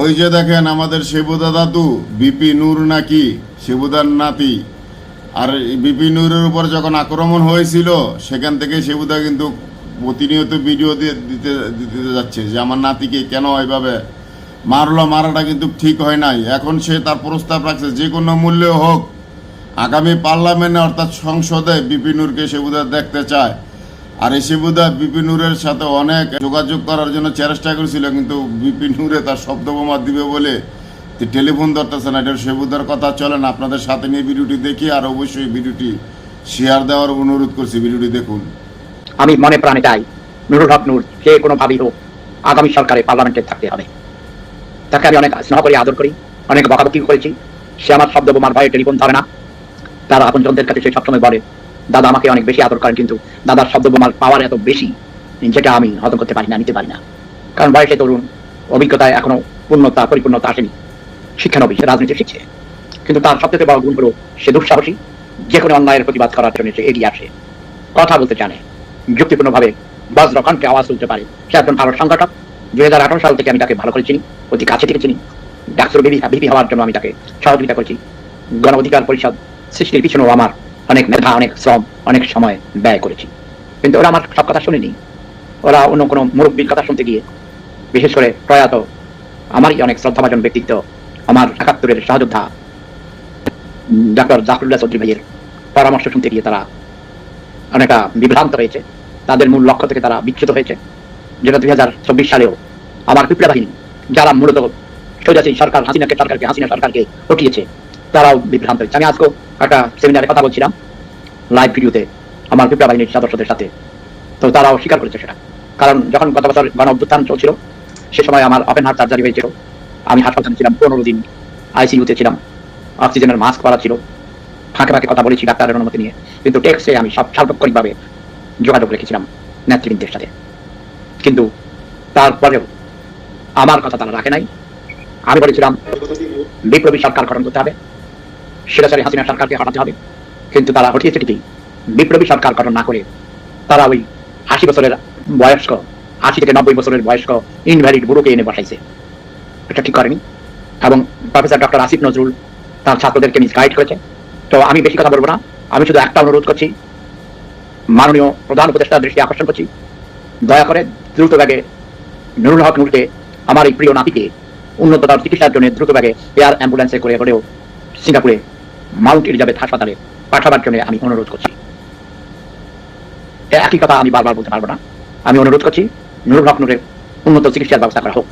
ওই যে দেখেন আমাদের শিবুদা দাদু বিপি নূর নাকি, শিবুদার নাতি। আর বিপি নূরের উপর যখন আক্রমণ হয়েছিল, সেখান থেকে শিবুদা কিন্তু প্রতিনিয়ত ভিডিও দিয়ে দিতে দিতে যাচ্ছে যে আমার নাতিকে কেন এইভাবে মারলো, মারাটা কিন্তু ঠিক হয় নাই। এখন সে তার প্রস্তাব রাখছে, যে কোনো মূল্যে হোক, আগামী পার্লামেন্টে অর্থাৎ সংসদে বিপি বিপিনুরকে শিবুদা দেখতে চায়। আর এই শিবুদা বিপিনুরের সাথে অনেক যোগাযোগ করার জন্য চেষ্টা করেছিল, কিন্তু বিপিনুরে তার শব্দবোমা দিবে বলে টেলিফোন ধরতেছে না। এটা শিবুদার কথা চলে না আপনাদের সাথে নিয়ে ভিডিওটি দেখি আর অবশ্যই ভিডিওটি শেয়ার দেওয়ার অনুরোধ করছি। ভিডিওটি দেখুন। আমি মনে প্রাণে চাই নুরুল হক নূর, যে কোনোভাবেই হোক আগামী সরকারে পার্লামেন্টে থাকতে হবে। তাকে আমি অনেক স্নেহ করি, আদর করি, অনেক বকাবকি করেছি। সে আমার শব্দ বোমার ভয়ে টেলিফোন ধরে না। তার আপনজনদের কাছে সে সবসময় বলে দাদা আমাকে অনেক বেশি আদর করেন, কিন্তু দাদার শব্দ বোমার পাওয়ার এত বেশি যেটা আমি হজম করতে পারি না, নিতে পারি না। কারণ বয়সে তরুণ, অভিজ্ঞতায় এখনও পূর্ণতা, পরিপূর্ণতা আসেনি। শিক্ষানবী রাজনীতি শিখছে কিন্তু তার সবথেকে বড় গুণ হলো সে দুঃসাহসী, যে কোনো অন্যায়ের প্রতিবাদ করার জন্য সে এগিয়ে আসে। কথা বলতে জানে, যুক্তিপূর্ণভাবে বজ্র কণ্ঠে আওয়াজ তুলতে পারে। সে একজন ভালো সংগঠক। দুই হাজার আঠারো সাল থেকে আমি তাকে ভালো করে চিনি, অতি কাছে থেকে চিনি। ডাক্তার বিবি বিপি হওয়ার জন্য আমি তাকে সহযোগিতা করেছি। গণ অধিকার পরিষদ সৃষ্টির পিছনেও আমার অনেক মেধা, অনেক শ্রম, অনেক সময় ব্যয় করেছি। কিন্তু ওরা আমার সব কথা শুনেনি। ওরা অন্য কোনো মুরব্বীর কথা শুনতে গিয়ে, বিশেষ করে প্রয়াত, আমারই অনেক শ্রদ্ধাভাজন ব্যক্তিত্ব, আমার একাত্তরের সহযোদ্ধা, ডাক্তার জাফরুল্লাহ চৌধুরী ভাইয়ের পরামর্শ শুনতে গিয়ে তারা অনেকটা বিভ্রান্ত হয়েছে। তাদের মূল লক্ষ্য থেকে তারা বিচ্যুত হয়েছে। যেটা দুই হাজার চব্বিশ সালেও আমার পিপড়া বাহিনী, যারা মূলত সোজাসি সরকার, হাসিনাকে, সরকারকে, হাসিনা সরকারকে হটিয়েছে তারাও বিভ্রান্ত হয়েছে। আমি আজকে একটা সেমিনারে কথা বলছিলাম লাইভ ভিডিওতে আমার পিপড়া বাহিনীর সদস্যদের সাথে। তো তারাও স্বীকার করেছে সেটা। কারণ যখন গত বছর গণ অভ্যুত্থান চলছিল, সে সময় আমার ওপেন হার্ট সার্জারি হয়েছিল। আমি হাসপাতালে ছিলাম, পনেরো দিন আইসিইউতে ছিলাম। অক্সিজেনের মাস্ক পরা ছিল। ফাঁকে ফাঁকে কথা বলেছি ডাক্তারের অনুমতি নিয়ে। কিন্তু টেক্সে আমি সব সার্বক্ষণিকভাবে যোগাযোগ রেখেছিলাম নেতৃবৃন্দের সাথে। কিন্তু তারপরেও আমার কথা তারা রাখে নাই। আমি বলেছিলাম, বিপ্লবী সরকার গঠন করতে হবে। সেটাচারী হাসিনা সরকারকে হটাতে হবে। কিন্তু তারা হটিয়েছে ঠিকই। বিপ্লবী সরকার গঠন না করে তারা ওই আশি বছরের বয়স্ক, আশি থেকে নব্বই বছরের বয়স্ক ইনভ্যালিড বুড়োকে এনে বসাইছে। এটা ঠিক করেনি। এবং প্রফেসর ডক্টর আসিফ নজরুল তার ছাত্রদেরকে মিস গাইড করেছে। তো আমি বেশি কথা বলব না। আমি শুধু একটা অনুরোধ করছি। মাননীয় প্রধান উপদেষ্টার দৃষ্টি আকর্ষণ করছি। দয়া করে দ্রুত ব্যাগে নুরুল হক নুরকে আমার এই প্রিয় নাতিকে উন্নততর চিকিৎসার জন্য দ্রুত ব্যাগে এয়ার অ্যাম্বুলেন্সে করে হলেও সিঙ্গাপুরে মাউন্ট এলিজাবেথ হাসপাতালে পাঠাবার জন্য আমি অনুরোধ করছি। একই কথা আমি বারবার বলতে পারব না। আমি অনুরোধ করছি, নুরুল হক নুরের উন্নত চিকিৎসার ব্যবস্থা করা হোক।